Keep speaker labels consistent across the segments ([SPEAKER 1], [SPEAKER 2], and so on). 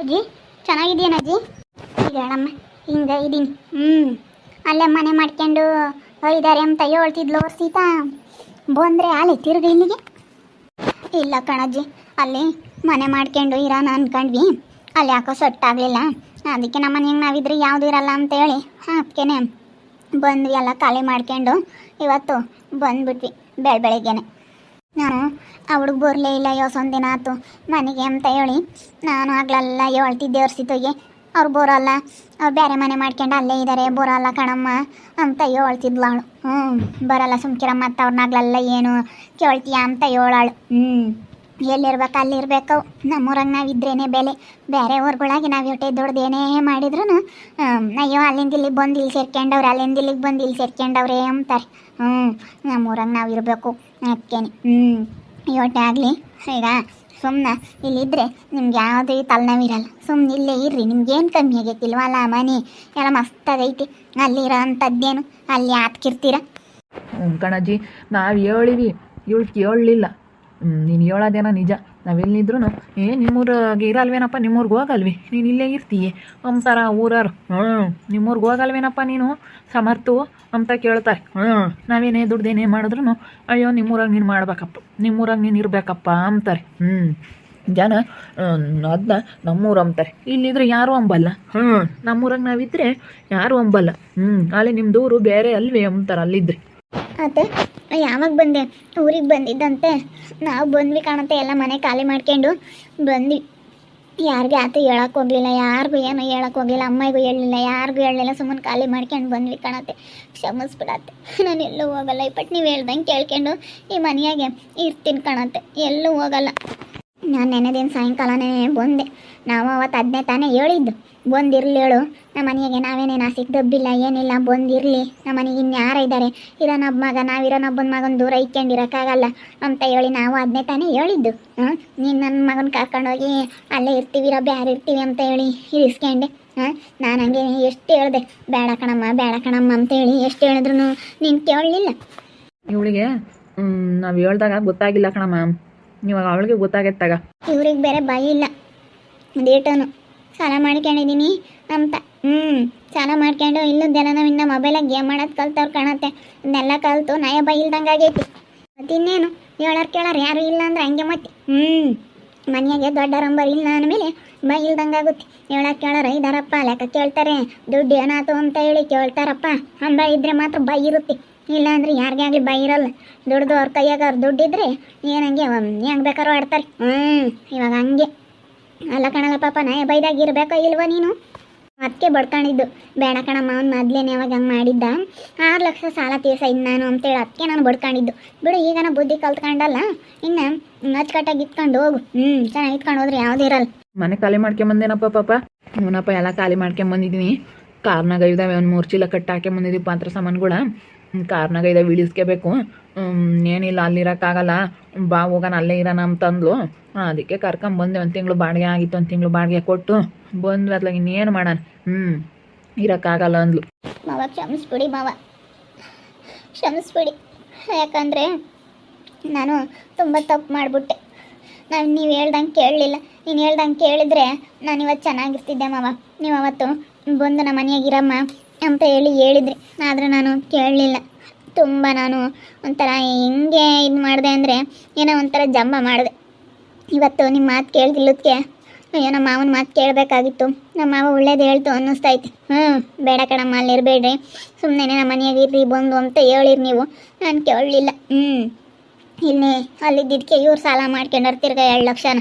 [SPEAKER 1] ಅಜ್ಜಿ ಚೆನ್ನಾಗಿದ್ದೀನ ಅಜ್ಜಿ? ಹೇಳಮ್ಮ, ಹಿಂಗೆ ಇದ್ದೀನಿ ಹ್ಞೂ ಅಲ್ಲೇ ಮನೆ ಮಾಡ್ಕೊಂಡು ಇದ್ದಾರೆ ಅಂತ ಹೇಳ್ತಿದ್ಲು ಸೀತಾ. ಬಂದರೆ ಅಲ್ಲಿ ತಿರ್ಗಿ ಇಲ್ಲಿಗೆ. ಇಲ್ಲ ಕಣಜ್ಜಿ, ಅಲ್ಲಿ ಮನೆ ಮಾಡ್ಕೊಂಡು ಇರೋಣ ಅನ್ಕೊಂಡ್ವಿ. ಅಲ್ಲಿ ಯಾಕೋ ಸೊಟ್ಟಾಗಲಿಲ್ಲ. ಅದಕ್ಕೆ ನಮ್ಮ ಮನೆಗೆ ನಾವಿದ್ರೆ ಯಾವುದು ಇರಲ್ಲ ಅಂತೇಳಿ ಹಾಕೇನೆ ಬಂದ್ವಿ, ಎಲ್ಲ ಖಾಲಿ ಮಾಡ್ಕೊಂಡು ಇವತ್ತು ಬಂದ್ಬಿಟ್ವಿ ಬೆಳ ಬೆಳಿಗ್ಗೆನೆ. ನಾನು ಅವಳಿಗೆ ಬರಲೇ ಇಲ್ಲ ಯೋಸೊಂದು ದಿನ ಆಯ್ತು. ಮನೆಗೆ ಅಂತ ಹೇಳಿ ನಾನು ಆಗ್ಲೆಲ್ಲ ಹೇಳ್ತಿದ್ದೆ ಅವ್ರ ಅವ್ರು ಬೋರಲ್ಲ. ಅವ್ರು ಬೇರೆ ಮನೆ ಮಾಡ್ಕೊಂಡು ಅಲ್ಲೇ ಇದ್ದಾರೆ ಬೋರಲ್ಲ ಕಣಮ್ಮ ಅಂತ ಹೇಳ್ತಿದ್ಲು ಅವಳು. ಹ್ಞೂ ಬರಲ್ಲ ಸುಮ್ಕಿರಮ್ಮ ಮತ್ತು ಅವ್ರನ್ನಾಗ್ಲೆಲ್ಲ ಏನು ಕೇಳ್ತೀಯ ಅಂತ ಹೇಳಾಳು ಹ್ಞೂ ಎಲ್ಲಿರ್ಬೇಕು, ಅಲ್ಲಿರ್ಬೇಕು. ನಮ್ಮೂರಾಗ ನಾವು ಇದ್ರೇನೆ ಬೆಲೆ. ಬೇರೆ ಊರುಗಳಾಗಿ ನಾವು ಹೊಟ್ಟೆ ದುಡ್ದೇನೇ ಮಾಡಿದ್ರು ಅಯ್ಯೋ, ಅಲ್ಲಿಂದ ಇಲ್ಲಿಗೆ ಬಂದು ಇಲ್ಲಿ ಸೇರ್ಕೊಂಡವ್ರೆ ಅಲ್ಲಿಂದ ಇಲ್ಲಿಗೆ ಬಂದು ಇಲ್ಲಿ ಸೇರ್ಕೊಂಡವ್ರೆ ಅಂತಾರೆ. ಹ್ಞೂ ನಮ್ಮೂರಾಗ ನಾವು ಇರಬೇಕು ಅದಕ್ಕೇನೆ ಹ್ಞೂ ಹೊಟ್ಟೆ ಆಗಲಿ. ಈಗ ಸುಮ್ಮನೆ ಇಲ್ಲಿದ್ದರೆ ನಿಮ್ಗೆ ಯಾವುದೇ ತಲೆನೋವಿರಲ್ಲ. ಸುಮ್ಮನೆ ಇಲ್ಲೇ ಇರ್ರಿ ನಿಮ್ಗೇನು ಕಮ್ಮಿ ಆಗೈತಿಲ್ವಲ್ಲ ಮನೆ? ಎಲ್ಲ ಮಸ್ತಾಗೈತಿ. ಅಲ್ಲಿರೋ ಅಂಥದ್ದೇನು? ಅಲ್ಲಿ ಯಾತ್ಕಿರ್ತೀರ
[SPEAKER 2] ಹ್ಞೂ ಕಣಜ್ಜಿ, ನಾವು ಹೇಳಿವಿ ಇವಳು ಕೇಳಲಿಲ್ಲ. ನೀನು ಹೇಳೋದೇನೋ ನಿಜ. ನಾವೆಲ್ಲಿದ್ರು ಏ ನಿಮ್ಮೂರಾಗೆ ಇರಲ್ವೇನಪ್ಪ? ನಿಮ್ಮೂರ್ಗೆ ಹೋಗಲ್ವಿ? ನೀನು ಇಲ್ಲೇ ಇರ್ತೀಯ? ಅಂತಾರ ಊರಾರು ಹ್ಞೂ ನಿಮ್ಮೂರ್ಗೆ ಹೋಗಲ್ವೇನಪ್ಪ ನೀನು? ಸಮರ್ತು ಅಂತ ಕೇಳ್ತಾರೆ. ಹ್ಞೂ ನಾವೇನೇ ದುಡ್ದೇನೇ ಮಾಡಿದ್ರು ಅಯ್ಯೋ, ನಿಮ್ಮೂರಾಗ ನೀನು ಮಾಡ್ಬೇಕಪ್ಪ. ನಿಮ್ಮೂರಾಗ ನೀನು ಇರಬೇಕಪ್ಪ ಅಂತಾರೆ. ಹ್ಞೂ ಜನ ಅದನ್ನ ನಮ್ಮೂರು ಅಂತಾರೆ ಇಲ್ಲಿದ್ರೆ ಯಾರು ಅಂಬಲ್ಲ. ಹ್ಞೂ ನಮ್ಮೂರಾಗ ನಾವಿದ್ರೆ ಯಾರು ಅಂಬಲ್ಲ. ಹ್ಞೂ ಅಲ್ಲಿ ನಿಮ್ದು ಊರು ಬೇರೆ ಅಲ್ವೇ ಅಂತಾರೆ ಅಲ್ಲಿದ್ರೆ.
[SPEAKER 1] ಅತ್ತೆ ಯಾವಾಗ ಬಂದೆ? ಊರಿಗೆ ಬಂದಿದ್ದಂತೆ. ನಾವು ಬಂದ್ವಿ ಕಾಣತ್ತೆ, ಎಲ್ಲ ಮನೆ ಖಾಲಿ ಮಾಡ್ಕೊಂಡು. ಬಂದ್ವಿ. ಯಾರಿಗೆ ಆತ ಹೇಳಕ್ಕೆ ಹೋಗಲಿಲ್ಲ, ಯಾರಿಗೂ ಏನೋ ಹೇಳಕ್ಕೆ ಹೋಗಲಿಲ್ಲ ಅಮ್ಮಗೂ ಹೇಳಲಿಲ್ಲ, ಯಾರಿಗೂ ಹೇಳಲಿಲ್ಲ, ಸುಮ್ಮನೆ ಖಾಲಿ ಮಾಡ್ಕೊಂಡು ಬಂದ್ವಿ ಕಾಣತ್ತೆ. ಕ್ಷಮಿಸ್ಬಿಡತ್ತೆ. ನಾನು ಎಲ್ಲೂ ಹೋಗಲ್ಲ. ಇಪ್ಪಟ್ಟು ನೀವು ಹೇಳ್ದಂಗೆ ಕೇಳ್ಕೊಂಡು ಈ ಮನೆಯಾಗೆ ಇರ್ತೀನಿ ಕಾಣತ್ತೆ. ಎಲ್ಲೂ ಹೋಗಲ್ಲ. ನಾನು ನೆನೆ ದಿನ ಸಾಯಂಕಾಲನೇ ಬಂದೆ. ನಾವು ಅವತ್ತು ಅದನ್ನೇ ತಾನೇ ಹೇಳಿದ್ದು. ಬಂದಿರಲಿ ಹೇಳು ನಮ್ಮ ಮನೆಗೆ ನಾವೇನೇನು ಆಸಿಕ್ ದಬ್ಬಿಲ್ಲ, ಏನಿಲ್ಲ, ಬಂದಿರಲಿ. ನಮ್ಮ ಮನೆಗೆ ಇನ್ಯಾರ ಇದ್ದಾರೆ ಇರೋನೊಬ್ಬ ಮಗ ನಾವಿರೋನೊಬ್ಬನ ಮಗನ ದೂರ ಇಕ್ಕೊಂಡಿರೋಕ್ಕಾಗಲ್ಲ ಅಂತ ಹೇಳಿ ನಾವು ಅದನ್ನೇ ತಾನೇ ಹೇಳಿದ್ದು. ಹಾಂ? ನೀನು ನನ್ನ ಮಗನ ಕರ್ಕೊಂಡೋಗಿ ಅಲ್ಲೇ ಇರ್ತೀವಿ ಬ್ಯಾರ ಬ್ಯಾರೆ ಇರ್ತೀವಿ ಅಂತ ಹೇಳಿ ಇರಿಸ್ಕೊಂಡೆ. ಹಾಂ? ನಾನು ಹಂಗೆ ಎಷ್ಟು ಹೇಳಿದೆ. ಬೇಡ ಕಣಮ್ಮ ಬೇಡ ಕಣಮ್ಮ ಅಂತ ಹೇಳಿ ಎಷ್ಟು ಹೇಳಿದ್ರು ನೀನು ಕೇಳಲಿಲ್ಲ.
[SPEAKER 2] ಇವಳಿಗೆ ನಾವು ಹೇಳ್ದಾಗ ಗೊತ್ತಾಗಿಲ್ಲ ಕಣಮ್ಮ. ಇವಾಗ ಅವಳಿಗೆ ಗೊತ್ತಾಗೈತಾಗ
[SPEAKER 1] ಇವ್ರಿಗೆ ಬೇರೆ ಭಯ ಇಲ್ಲ. ಡೇಟನು ಸಾಲ ಮಾಡ್ಕೊಂಡಿದ್ದೀನಿ ಅಂತ. ಹ್ಞೂ ಸಾಲ ಮಾಡ್ಕೊಂಡು ಇಲ್ಲದೆಲ್ಲ ನಾವು ಇನ್ನು ಮೊಬೈಲಾಗ ಗೇಮ್ ಮಾಡೋದು ಕಲ್ತವ್ರು ಕಾಣತ್ತೆ. ಅದನ್ನೆಲ್ಲ ಕಲ್ತು ನಯ ಭಯ ಇಲ್ದಂಗೆ ಆಗೈತಿ. ಮತ್ತಿನ್ನೇನು ಹೇಳೋರು ಕೇಳೋರು ಯಾರು ಇಲ್ಲ ಅಂದ್ರೆ ಹಂಗೆ ಮತ್ತೆ. ಹ್ಞೂ ಮನೆಯಾಗೆ ದೊಡ್ಡ ರಂಬರ್ ಇಲ್ಲ ಅಂದಮೇಲೆ ಭಯ ಇಲ್ದಂಗೆ ಆಗುತ್ತೆ. ಹೇಳೋರು ಕೇಳೋರು ಇದಾರಪ್ಪ, ಲೆಕ್ಕ ಕೇಳ್ತಾರೆ. ದುಡ್ಡು ಏನಾಯ್ತು ಅಂತ ಹೇಳಿ ಕೇಳ್ತಾರಪ್ಪ. ಹಂಬ ಇದ್ರೆ ಮಾತ್ರ ಭಯ ಇರುತ್ತೆ. ಇಲ್ಲ ಅಂದ್ರೆ ಯಾರಿಗೆ ಆಗಲಿ ಬೈ ಇರಲ್ಲ. ದುಡ್ದು ಅವ್ರ ಕೈಯಾಗ ಅವ್ರ ದುಡ್ಡಿದ್ರೆ ಏನಂಗೆ ಹೆಂಗೆ ಬೇಕಾರು ಆಡ್ತಾರೆ. ಹ್ಞೂ ಇವಾಗ ಹಂಗೆ. ಅಲ್ಲ ಕಣಲ್ಲ ಪಾಪ ನಾ ಬೈದಾಗ ಇರ್ಬೇಕೋ ಇಲ್ವ ನೀನು? ಅದಕ್ಕೆ ಬಡ್ಕೊಂಡಿದ್ದು ಬೇಡ ಕಣಮ್ಮ, ಅವ್ನು ಮೊದ್ಲೇನೆ ಅವಾಗ ಹಂಗೆ ಮಾಡಿದ್ದ. ಆರು ಲಕ್ಷ ಸಾಲ ತೀರ್ಸೈದು ನಾನು ಅಂತೇಳಿ ಅದಕ್ಕೆ ನಾನು ಬಡ್ಕೊಂಡಿದ್ದು ಬಿಡು, ಈಗ ಬುದ್ಧಿ ಕಲ್ತ್ಕೊಂಡಲ್ಲ, ಇನ್ನು ಅಚ್ಚುಕಟ್ಟಾಗಿ ಇತ್ಕೊಂಡು ಹೋಗು. ಹ್ಞೂ ಚೆನ್ನಾಗಿ ಇತ್ಕೊಂಡು ಹೋದ್ರೆ ಯಾವುದೂ ಇರಲ್ಲ.
[SPEAKER 2] ಮನೆ ಖಾಲಿ ಮಾಡ್ಕೊಂಬಂದೇನಪ್ಪ ಪಾಪ? ಇವನಪ್ಪ ಎಲ್ಲ ಖಾಲಿ ಮಾಡ್ಕೊಂಬಂದಿದ್ದೀನಿ ಕಾರ್ನಾಗ ಇದಾವೆ ಒಂದು ಮೂರು ಚೀಲ ಕಟ್ಟಾಕೆ ಬಂದಿದ್ದೀವಿ ಪಾತ್ರ ಸಾಮಾನುಗಳ. ಕಾರ್ನಾಗ ಇದಾವೆ ಇಳಿಸ್ಕೋಬೇಕು ಏನಿಲ್ಲ, ಅಲ್ಲಿರೋಕ್ಕಾಗಲ್ಲ. ಬಾ, ಹೋಗೋಣ, ಅಲ್ಲೇ ಇರೋಣ ಅಂತಂದ್ಲು. ಅದಕ್ಕೆ ಕರ್ಕೊಂಬಂದೆ ಒಂದು ತಿಂಗಳು ಬಾಡಿಗೆ ಆಗಿತ್ತು, ಒಂದು ತಿಂಗಳು ಬಾಡಿಗೆ ಕೊಟ್ಟು ಬಂದ್ವಿ ಅದ್ಲಾಗ ಇನ್ನೇನು ಮಾಡೋಣ. ಹ್ಞೂ ಇರೋಕ್ಕಾಗಲ್ಲ ಅಂದ್ಲು.
[SPEAKER 1] ಮಾವ, ಕ್ಷಮಿಸ್ಬಿಡಿ ಮಾವ. ಕ್ಷಮಿಸ್ಬಿಡಿ. ಯಾಕಂದರೆ ನಾನು ತುಂಬ ತಪ್ಪು ಮಾಡಿಬಿಟ್ಟೆ. ನಾನು ನೀವು ಹೇಳ್ದಂಗೆ ಕೇಳಲಿಲ್ಲ. ನೀನು ಹೇಳ್ದಂಗೆ ಕೇಳಿದ್ರೆ ನಾನು ಇವತ್ತು ಚೆನ್ನಾಗಿರ್ತಿದ್ದೆ ಮಾವ. ನೀವು ಅವತ್ತು ಬಂದು ನಮ್ಮ ಮನೆಯಾಗಿರಮ್ಮ ಅಂತ ಹೇಳಿ ಹೇಳಿದ್ರಿ. ಆದರೆ ನಾನು ಕೇಳಲಿಲ್ಲ. ತುಂಬ ನಾನು ಒಂಥರ ಹೆಂಗೆ ಇದು ಮಾಡಿದೆ ಅಂದರೆ ಏನೋ ಒಂಥರ ಜಂಬ ಮಾಡಿದೆ. ಇವತ್ತು ನಿಮ್ಮ ಮಾತು ಕೇಳ್ತಿಲ್ಲದಕ್ಕೆ ಅಯ್ಯೋ, ನಮ್ಮ ಮಾವನ ಮಾತು ಕೇಳಬೇಕಾಗಿತ್ತು. ನಮ್ಮ ಮಾವ ಒಳ್ಳೇದು ಹೇಳ್ತು ಅನ್ನಿಸ್ತೈತೆ ಹ್ಞೂ ಬೇಡ ಕಣಮ್ಮ ಅಲ್ಲಿರಬೇಡ್ರಿ ಸುಮ್ಮನೆ ನಮ್ಮ ಮನೆಯಾಗ ಇರ್ರಿ, ಬಂದು ಅಂತ ಹೇಳಿರಿ ನೀವು. ನಾನು ಕೇಳಲಿಲ್ಲ. ಹ್ಞೂ ಇಲ್ಲಿ ಅಲ್ಲಿದ್ದಕ್ಕೆ ಇವ್ರು ಸಾಲ ಮಾಡ್ಕೊಂಡು ತಿರ್ಗ ಎರಡು ಲಕ್ಷನ.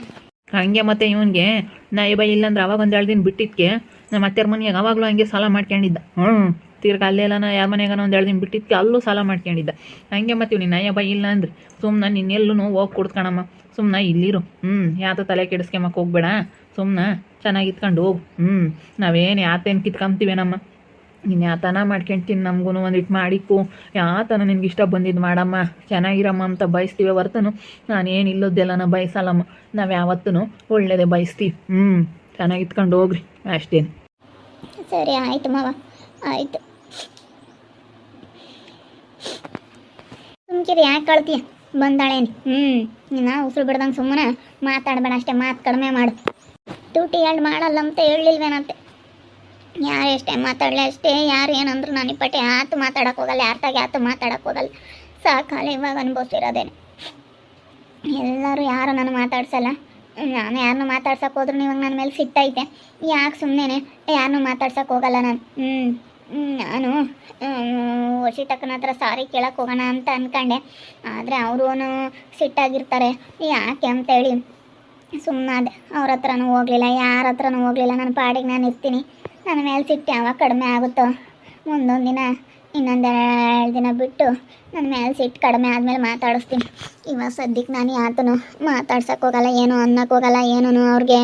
[SPEAKER 2] ಹಂಗೆ ಮತ್ತೆ ಇವನಿಗೆ, ನಾ ಬೈ ಇಲ್ಲಂದ್ರೆ ಅವಾಗ ಒಂದು ಎರಡು ದಿನ ಬಿಟ್ಟಿದ್ಕೆ ನಮ್ಮ ಅತ್ತೆರ ಮನೆಯಾಗ ಅವಾಗಲೂ ಹಂಗೆ ಸಾಲ ಮಾಡ್ಕೊಂಡಿದ್ದ ಹ್ಞೂ ತಿರ್ಗ ಅಲ್ಲೆಲ್ಲ ಯಾರ ಮನೆಯಾಗ ಒಂದು ಎರಡು ದಿನ ಬಿಟ್ಟಿದ್ಕೆ, ಅಲ್ಲೂ ಸಾಲ ಮಾಡ್ಕೊಂಡಿದ್ದ ಹಂಗೆ ಮತ್ತೆ ಇವ್ನಿ ನಾ ಇಲ್ಲ ಅಂದ್ರೆ ಸುಮ್ಮನೆ ನಿನ್ನೆಲ್ಲೂ ಹೋಗಿ ಕೊಡ್ತ್ಕಣಮ್ಮ ಸುಮ್ಮನೆ ಇಲ್ಲಿರು. ಹ್ಞೂ ಯಾತ ತಲೆ ಕೆಡಿಸ್ಕೊಂಬಕ್ಕೆ ಹೋಗ್ಬೇಡ ಸುಮ್ಮನೆ ಚೆನ್ನಾಗಿ ಇತ್ಕೊಂಡು ಹೋಗು. ಹ್ಞೂ ನಾವೇನು ಯಾತೇನು ಕಿತ್ಕೊಂತೀವೇನಮ್ಮ ನೀನು ಯಾತನ ಮಾಡ್ಕೊಂತೀನಿ ನಮಗೂ ಒಂದಿಟ್ಟು ಮಾಡಿಕ್ಕು ಯಾತನ ನಿನ್ಗೆ ಇಷ್ಟ ಬಂದಿದ್ದು ಮಾಡಮ್ಮ, ಚೆನ್ನಾಗಿರಮ್ಮ ಅಂತ ಬಯಸ್ತೀವಿ ಹೊರ್ತನು. ನಾನೇನು ಇಲ್ಲದ್ದೆಲ್ಲನ ಬಯಸಲ್ಲಮ್ಮ. ನಾವು ಯಾವತ್ತೂ ಒಳ್ಳೇದೇ ಬಯಸ್ತೀವಿ. ಹ್ಞೂ ಚೆನ್ನಾಗಿ ಇತ್ಕೊಂಡು ಹೋಗ್ರಿ, ಅಷ್ಟೇನು.
[SPEAKER 1] ಸರಿ, ಆಯ್ತು ಮಾವ, ಆಯ್ತು. ಸುಮ್ಕಿರಿ, ಯಾಕೆ ಕಳ್ತೀಯ? ಬಂದಾಳೇನು? ಹ್ಞೂ ನಾ ಉಸಿರು ಬಿಡ್ದಂಗೆ ಸುಮ್ಮನೆ ಮಾತಾಡಬೇಡ, ಅಷ್ಟೇ ಮಾತು ಕಡಿಮೆ ಮಾಡು. ಟೂಟಿ ಎರಡು ಮಾಡಲ್ಲ ಅಂತ ಹೇಳಿಲ್ವೇನಂತೆ? ಯಾರು ಎಷ್ಟೇ ಮಾತಾಡಲಿ, ಅಷ್ಟೇ ಯಾರು ಏನಂದ್ರು ನಾನು ಪಟ್ಟೆ ಆತು ಮಾತಾಡಕ್ಕೆ ಹೋಗಲ್ಲ ಯಾರ್ತಾಗೆ ಆತು ಮಾತಾಡಕ್ಕೆ ಹೋಗಲ್ಲ. ಸಾಕಾಲ ಇವಾಗ ಅನುಭವಿಸಿರೋದೇನೆ. ಎಲ್ಲರೂ ಯಾರು ನಾನು ಮಾತಾಡ್ಸಲ್ಲ? ನಾನು ಯಾರನ್ನೂ ಮಾತಾಡ್ಸಕ್ಕೆ ಹೋದ್ರು ಇವಾಗ ನನ್ನ ಮೇಲೆ ಸಿಟ್ಟೈತೆ. ಯಾಕೆ ಸುಮ್ಮನೆ ಯಾರನ್ನೂ ಮಾತಾಡ್ಸೋಕೆ ಹೋಗಲ್ಲ ನಾನು? ನಾನು ವರ್ಷಿತಕ್ಕನ ಹತ್ರ ಸಾರಿ ಕೇಳಕ್ಕೆ ಹೋಗೋಣ ಅಂತ ಅಂದ್ಕೊಂಡೆ ಆದರೆ ಅವರು ಸಿಟ್ಟಾಗಿರ್ತಾರೆ. ಯಾಕೆ ಅಂತೇಳಿ. ಸುಮ್ಮನಾದೆ ಅವ್ರ ಹತ್ರನೂ ಹೋಗಲಿಲ್ಲ, ಯಾರ ಹತ್ರನೂ ಹೋಗಲಿಲ್ಲ. ನನ್ನ ಪಾಡಿಗೆ ನಾನು ಇರ್ತೀನಿ. ನನ್ನ ಮೇಲೆ ಸಿಟ್ಟು ಯಾವಾಗ ಕಡಿಮೆ ಆಗುತ್ತೋ. ಮುಂದೊಂದು ದಿನ ಇನ್ನೊಂದೆರಡು ದಿನ ಬಿಟ್ಟು ನನ್ನ ಮೇಲೆ ಸಿಟ್ಟು ಕಡಿಮೆ ಆದಮೇಲೆ ಮಾತಾಡಿಸ್ತೀನಿ. ಇವಾಗ ಸದ್ಯಕ್ಕೆ ನಾನು ಯಾತನು ಮಾತಾಡ್ಸಕ್ಕೆ ಹೋಗಲ್ಲ, ಏನು ಅನ್ನಕ್ಕೆ ಹೋಗಲ್ಲ ಏನೂ ಅವ್ರಿಗೆ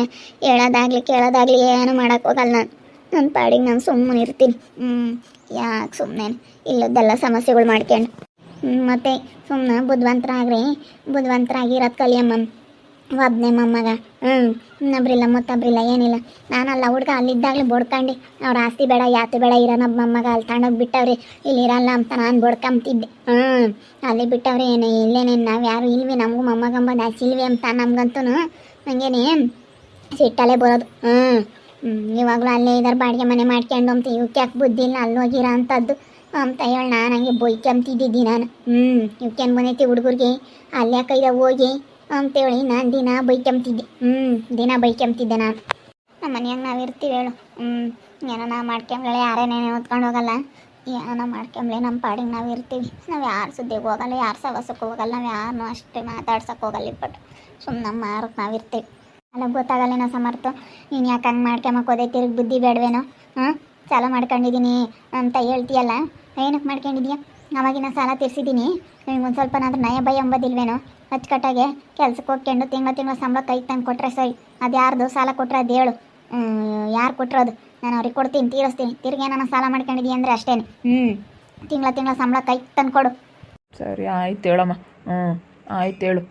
[SPEAKER 1] ಹೇಳೋದಾಗಲಿ, ಕೇಳೋದಾಗಲಿ, ಏನು ಹೋಗಲ್ಲ. ನಾನು ನನ್ನ ಪಾಡಿಗೆ ನಾನು ಸುಮ್ಮನೆ ಇರ್ತೀನಿ. ಹ್ಞೂ ಯಾಕೆ ಸುಮ್ಮನೆ ಇಲ್ಲದ್ದೆಲ್ಲ ಸಮಸ್ಯೆಗಳು ಮಾಡ್ಕೊಂಡು. ಮತ್ತು ಮತ್ತೆ ಸುಮ್ಮನೆ ಬುದ್ಧಿವಂತರಾಗ್ರಿ ಬುದ್ಧಿವಂತರಾಗಿರೋದು ಕಲಿಯಮ್ಮ ಒಬ್ಬನೇ ಮೊಮ್ಮಗ. ಹ್ಞೂ ಇನ್ನೊಬ್ರಿಲ್ಲ, ಮತ್ತೊಬ್ರಿಲ್ಲ, ಏನಿಲ್ಲ. ನಾನಲ್ಲ ಹುಡ್ಗ ಅಲ್ಲಿದ್ದಾಗಲೇ ಬಡ್ಕಂಡು. ಅವ್ರ ಆಸ್ತಿ ಬೇಡ ಯಾತು ಬೇಡ, ಇರೋನ ಮೊಮ್ಮಗ. ಅಲ್ಲಿ ತಗೊಂಡೋಗಿ ಬಿಟ್ಟವ್ರಿ, ಇಲ್ಲಿ ಇರಲ್ಲ ಅಂತ ನಾನು ಬಡ್ಕೊಂತಿದ್ದೆ ಹ್ಞೂ ಅಲ್ಲಿ ಬಿಟ್ಟವ್ರಿ ಏನು ಇಲ್ಲೇನೇನು ನಾವು ಯಾರು ಇಲ್ವಿ, ನಮಗೂ ಮೊಮ್ಮಗಂಬ ಇಲ್ವಿ ಅಂತ ನಮ್ಗಂತೂ ನನಗೇನೆ ಸಿಟ್ಟಲ್ಲೇ ಬರೋದು. ಹ್ಞೂ ಇವಾಗಲೂ ಅಲ್ಲೇ ಇದಾರೆ, ಬಾಡಿಗೆ ಮನೆ ಮಾಡ್ಕೊಂಡು ಅಂತ ಇವಕ್ಕೆ ಯಾಕೆ ಬುದ್ಧಿ ಇಲ್ಲ, ಅಲ್ಲಿ ಹೋಗಿರೋ ಅಂಥದ್ದು ಅಂತ ಹೇಳಿ ನಾನು ಹಂಗೆ ಬೈಕೊಂತಿದ್ದಿದ್ದಿ ನಾನು ಹ್ಞೂ ಇವಕ್ಕೇನು ಬಂದೈತಿ ಹುಡುಗರಿಗೆ, ಅಲ್ಲೇ ಕೈದ ಹೋಗಿ? ಅಂತೇಳಿ ನಾನು ದಿನ ಬೈಕೊಂತಿದ್ದೆ ಹ್ಞೂ ದಿನ ಬೈಕೊಂತಿದ್ದೆ ನಾನು. ನಮ್ಮ ಮನ್ಯಾಗ ನಾವು ಇರ್ತೀವಿ ಹೇಳು. ಹ್ಞೂ ಏನೋ ನಾವು ಮಾಡ್ಕೊಂಬ್ಳೆ ಯಾರೇನೇನು ಓದ್ಕೊಂಡು ಹೋಗಲ್ಲ. ಏನೋ ಮಾಡ್ಕೊಂಬ್ಳೆ ನಮ್ಮ ಪಾಡಿಗೆ ನಾವು ಇರ್ತೀವಿ. ನಾವು ಯಾರು ಸುದ್ದಿಗೆ ಹೋಗಲ್ಲ, ಯಾರು ಸವಸಕ್ಕೆ ಹೋಗಲ್ಲ, ನಾವು ಯಾರನ್ನೂ ಅಷ್ಟೇ ಮಾತಾಡ್ಸೋಕೆ ಹೋಗಲ್ಲ ಇಪ್ಪಟ್ಟು ಸುಮ್ಮನೆ ನಮ್ಮ ಮಾರಕ್ಕೆ ನಾವು ಇರ್ತೀವಿ. ಅಲ್ಲ ಗೊತ್ತಾಗಲ್ಲೇನೋ ಸಮರ್ಥ. ನೀನು ಯಾಕೆ ಹಂಗೆ ಮಾಡ್ಕೊಂಬಕ್ಕೆ ಹೋದೆ, ತಿರುಗಿ ಬುದ್ಧಿ ಬೇಡವೇನೋ? ಹ್ಞೂ ಸಾಲ ಮಾಡ್ಕೊಂಡಿದ್ದೀನಿ ಅಂತ ಹೇಳ್ತೀಯಲ್ಲ? ಏನಕ್ಕೆ ಮಾಡ್ಕೊಂಡಿದ್ಯಾ? ಅವಾಗಿನ ಸಾಲ ತೀರಿಸಿದ್ದೀನಿ. ನಿಮ್ಗೆ ಒಂದು ಸ್ವಲ್ಪ ನಾದ್ರೂ ನಯ ಭಯ ಎಂಬುದಿಲ್ವೇನೋ ಅಚ್ಚುಕಟ್ಟಾಗೆ ಕೆಲ್ಸಕ್ಕೆ ಹೋಗ್ಕೊಂಡು ತಿಂಗಳ ತಿಂಗಳ ಸಂಬಳ ಕೈ ತಂದು ಕೊಟ್ಟರೆ ಸರಿ. ಅದು ಯಾರ್ದು? ಸಾಲ ಕೊಟ್ಟರೆ ಅದು ಹೇಳು. ಯಾರು ಕೊಟ್ಟಿರೋದು ನಾನು ಅವ್ರಿಗೆ ಕೊಡ್ತೀನಿ ತೀರಿಸ್ತೀನಿ. ತಿರ್ಗಿ ನಾನು ಸಾಲ ಮಾಡ್ಕೊಂಡಿದ್ದೀನಿ ಅಂದರೆ ಅಷ್ಟೇ ಹ್ಞೂ ತಿಂಗಳ ತಿಂಗಳ ಸಂಬಳ ಕೈ ತಂದು ಕೊಡು.
[SPEAKER 2] ಸರಿ ಆಯ್ತು ಹೇಳಮ್ಮ. ಹ್ಞೂ ಆಯ್ತು ಹೇಳು.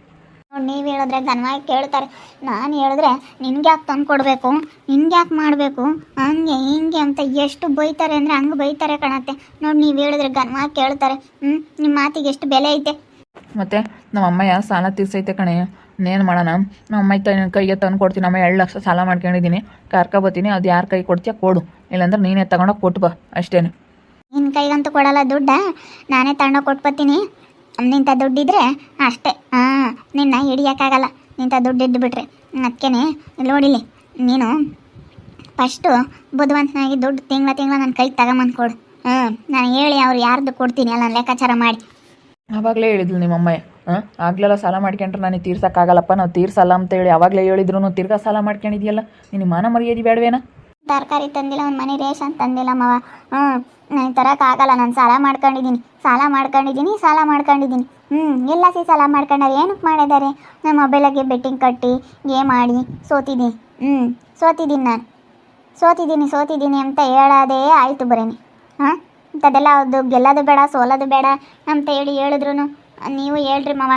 [SPEAKER 1] ನೀವು ಹೇಳಿದ್ರೆ ಘನವಾಗಿ ಕೇಳ್ತಾರೆ. ನಾನು ಹೇಳಿದ್ರೆ ನಿನ್ಗೆ ಯಾಕೆ ತಂದು ಕೊಡಬೇಕು? ನಿನ್ಗೆ ಯಾಕೆ ಮಾಡಬೇಕು? ಹಂಗೆ ಹಿಂಗೆ ಅಂತ ಎಷ್ಟು ಬೈತಾರೆ ಅಂದರೆ ಹಂಗೆ ಬೈತಾರೆ ಕಣತ್ತೆ. ನೋಡಿ ನೀವು ಹೇಳಿದ್ರೆ ಘನವಾಗಿ ಕೇಳ್ತಾರೆ. ಹ್ಞೂ ನಿಮ್ಮ ಮಾತಿಗೆ ಎಷ್ಟು ಬೆಲೆ ಐತೆ.
[SPEAKER 2] ಮತ್ತು ನಮ್ಮ ಅಮ್ಮಯ್ಯ ಸಾಲ ತೀರ್ಸೈತೆ ಕಣೆ. ಇನ್ನೇನು ಮಾಡೋಣ? ನಮ್ಮ ಅಮ್ಮ ನಿನ್ನ ಕೈಗೆ ತಂದು ಕೊಡ್ತೀನಿ. ಅಮ್ಮ ಎರಡು ಲಕ್ಷ ಸಾಲ ಮಾಡ್ಕೊಂಡಿದ್ದೀನಿ. ಕರ್ಕೊಬತ್ತೀನಿ ಅದು ಯಾರ ಕೈ ಕೊಡ್ತೀಯ ಕೊಡು. ಇಲ್ಲಾಂದ್ರೆ ನೀನೇ ತಗೊಂಡೋಗಿ ಕೊಟ್ಟು ಬಾ. ಅಷ್ಟೇ
[SPEAKER 1] ನಿನ್ನ ಕೈಗಂತೂ ಕೊಡಲ್ಲ ದುಡ್ಡ. ನಾನೇ ತಗೊಂಡೋಗಿ ಕೊಟ್ಬತ್ತೀನಿ ನಿಂತ ದುಡ್ಡಿದ್ರೆ ಅಷ್ಟೇ. ಹಾಂ ನಿನ್ನ ಹಿಡಿಯೋಕ್ಕಾಗಲ್ಲ. ನಿಂತ ದುಡ್ಡು ಇದ್ದುಬಿಟ್ರೆ ಅದಕ್ಕೇನೆ ನೋಡಿಲಿ, ನೀನು ಫಸ್ಟು ಬುದ್ಧಿವಂತನಾಗಿ ದುಡ್ಡು ತಿಂಗಳ ತಿಂಗಳ ನನ್ನ ಕೈಗೆ ತಗೊಂಬಂದು ಕೊಡು. ಹ್ಞೂ ನಾನು ಹೇಳಿ ಅವ್ರು ಯಾರ್ದು ಕೊಡ್ತೀನಿ, ಅಲ್ಲ ಲೆಕ್ಕಾಚಾರ ಮಾಡಿ.
[SPEAKER 2] ಆವಾಗಲೇ ಹೇಳಿದ್ಲು ನಿಮ್ಮ ಅಮ್ಮ ಹಾಂ, ಆಗ್ಲೆಲ್ಲ ಸಾಲ ಮಾಡ್ಕೊಂಡ್ರೆ ನನಗೆ ತೀರ್ಸೋಕ್ಕಾಗಲ್ಲಪ್ಪ, ನಾವು ತೀರ್ಸಲ್ಲ ಅಂತೇಳಿ ಆವಾಗಲೇ ಹೇಳಿದ್ರು ತಿರ್ಗಾ ಸಾಲ ಮಾಡ್ಕೊಂಡಿದ್ಯಲ್ಲ? ನಿನ್ನ ಮಾನ ಮರ್ಯಾದೆ ಬೇಡವೇನ?
[SPEAKER 1] ತರಕಾರಿ ತಂದಿಲ್ಲ, ಒಂದು ಮನೆ ರೇಷನ್ ತಂದಿಲ್ಲ ಮಾವ. ಹ್ಞೂ ನಾನು ತರೋಕ್ಕಾಗಲ್ಲ ನಾನು ಸಾಲ ಮಾಡ್ಕೊಂಡಿದ್ದೀನಿ ಸಾಲ ಮಾಡ್ಕೊಂಡಿದ್ದೀನಿ ಸಾಲ ಮಾಡ್ಕೊಂಡಿದ್ದೀನಿ ಹ್ಞೂ ಎಲ್ಲ ಸಿ ಸಾಲ ಮಾಡ್ಕೊಂಡಾರೆ ಏನಕ್ಕೆ ಮಾಡಿದ್ದಾರೆ? ನಮ್ಮ ಮೊಬೈಲಾಗೆ ಬೆಟ್ಟಿಂಗ್ ಕಟ್ಟಿ ಗೇಮ್ ಆಡಿ ಸೋತಿದ್ದೀನಿ ಹ್ಞೂ ಸೋತಿದ್ದೀನಿ ನಾನು. ಸೋತಿದ್ದೀನಿ ಸೋತಿದ್ದೀನಿ ಅಂತ ಹೇಳೋದೇ ಆಯಿತು ಬರೀನಿ ಹಾಂ? ಇಂಥದ್ದೆಲ್ಲ ಅದು ಗೆಲ್ಲೋದು ಬೇಡ, ಸೋಲೋದು ಬೇಡ ಅಂತ ಹೇಳಿ ಹೇಳಿದ್ರು ನೀವು ಹೇಳ್ರಿ ಮಾವ.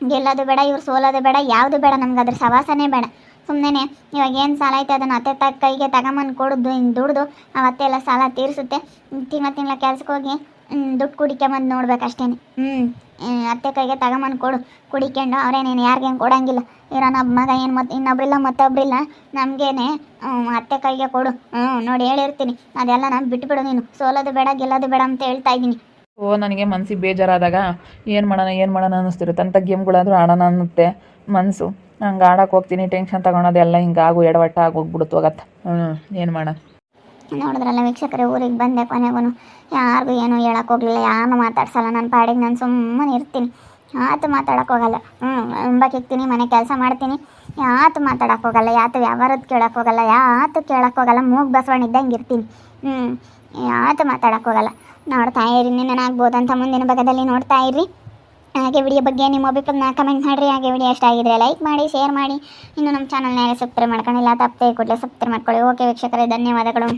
[SPEAKER 1] ಗೆಲ್ಲೋದು ಬೇಡ, ಇವ್ರು ಸೋಲೋದು ಬೇಡ, ಯಾವುದು ಬೇಡ ನಮ್ಗೆ ಅದ್ರ ಸವಾಸನೇ ಬೇಡ. ಸುಮ್ಮನೆ ಇವಾಗ ಏನು ಸಾಲ ಐತೆ ಅದನ್ನು ಅತ್ತೆ ತ ಕೈಗೆ ತಗೊಂಬಂದು ಕೊಡೋದು ಹಿಂಗೆ ದುಡ್ದು ಆ ಅತ್ತೆ ಎಲ್ಲ ಸಾಲ ತೀರಿಸುತ್ತೆ. ತಿಂಗಳ ತಿಂಗಳ ಕೆಲ್ಸಕ್ಕೆ ಹೋಗಿ ದುಡ್ಡು ಕುಡಿಕೊಂಬಂದು ನೋಡ್ಬೇಕು ಅಷ್ಟೇ ಹ್ಞೂ ಅತ್ತೆ ಕೈಗೆ ತಗೊಂಬಂದು ಕೊಡು. ಕುಡಿಕೊಂಡು ಅವ್ರೇನೇನು ಯಾರಿಗೇನು ಕೊಡಂಗಿಲ್ಲ. ಇರೋ ನಮ್ಮ ಮಗ ಏನು ಮತ್ತೆ ಇನ್ನೊಬ್ರಿಲ್ಲ ಮತ್ತೊಬ್ರಿಲ್ಲ ನಮಗೇನೆ ಅತ್ತೆ ಕೈಗೆ ಕೊಡು. ಹ್ಞೂ ನೋಡಿ ಹೇಳಿರ್ತೀನಿ. ಅದೆಲ್ಲ ನಾನು ಬಿಟ್ಬಿಡು ನೀನು. ಸೋಲೋದು ಬೇಡ ಗೆಲ್ಲೋದು ಬೇಡ ಅಂತ ಹೇಳ್ತಾ ಇದ್ದೀನಿ.
[SPEAKER 2] ಓ ನನಗೆ ಮನಸ್ಸಿಗೆ ಬೇಜಾರಾದಾಗ ಏನು ಮಾಡೋಣ ಏನು ಮಾಡೋಣ ಅನ್ನಿಸ್ತಿರುತ್ತೆ ಅಂಥ ಗೇಮ್ಗಳಾದರೂ ಆಡೋಣ ಅನ್ನುತ್ತೆ ಮನಸ್ಸು ಹಂಗೆ ಆಡೋಕೆ ಹೋಗ್ತೀನಿ ಟೆನ್ಷನ್ ತಗೊಳೋದೆಲ್ಲ ಹಿಂಗೆ ಆಗು, ಎಡವಟ್ಟ ಆಗೋಗ್ಬಿಡುತ್ತೆ ಹೋಗತ್ತೆ ಹ್ಞೂ ಏನು ಮಾಡೋಣ
[SPEAKER 1] ನೋಡಿದ್ರಲ್ಲ ವೀಕ್ಷಕರೇ, ಊರಿಗೆ ಬಂದೆ ಕೊನೆಗೂ ಯಾರಿಗೂ ಏನೂ ಹೋಗಲಿಲ್ಲ ಯಾರು ಮಾತಾಡ್ಸಲ್ಲ. ನನ್ನ ಪಾಡಿಗೆ ನಾನು ಸುಮ್ಮನೆ ಇರ್ತೀನಿ. ಯಾತು ಹೋಗಲ್ಲ. ಹ್ಞೂ ಇಕ್ತೀನಿ, ಮನೆ ಕೆಲಸ ಮಾಡ್ತೀನಿ. ಯಾತು ಹೋಗಲ್ಲ ಯಾತು ವ್ಯವಹಾರದ ಕೇಳಕ್ಕೆ ಹೋಗಲ್ಲ ಯಾತು ಕೇಳಕ್ಕೆ ಹೋಗಲ್ಲ, ಮೂಗು ಬಸವಣ್ಣ ಇದ್ದಂಗೆ ಇರ್ತೀನಿ. ಹ್ಞೂ ಯಾತು ಹೋಗಲ್ಲ. ನೋಡ್ತಾ ಇರಿ ನೆನಾಗ್ಬೋದು ಅಂತ ಮುಂದಿನ ಭಾಗದಲ್ಲಿ ನೋಡ್ತಾ ಇರ್ರಿ ಹಾಗೆ ವಿಡಿಯೋ ಬಗ್ಗೆ ನಿಮ್ಮ ಅಭಿಪ್ರಾಯನ ಕಮೆಂಟ್ ಮಾಡಿರಿ. ಹಾಗೆ ವಿಡಿಯೋ ಇಷ್ಟ ಆಗಿದ್ರೆ ಲೈಕ್ ಮಾಡಿ ಶೇರ್ ಮಾಡಿ. ಇನ್ನು ನಮ್ಮ ಚಾನಲ್ನ ಸಬ್ಸ್ಕ್ರೈಬ್ ಮಾಡ್ಕೊಂಡಿಲ್ಲ ತಪ್ಪದೆ ಕೂಡಲೇ ಸಬ್ಸ್ಕ್ರೈಬ್ ಮಾಡ್ಕೊಳ್ಳಿ. ಓಕೆ ವೀಕ್ಷಕರೇ, ಧನ್ಯವಾದಗಳು.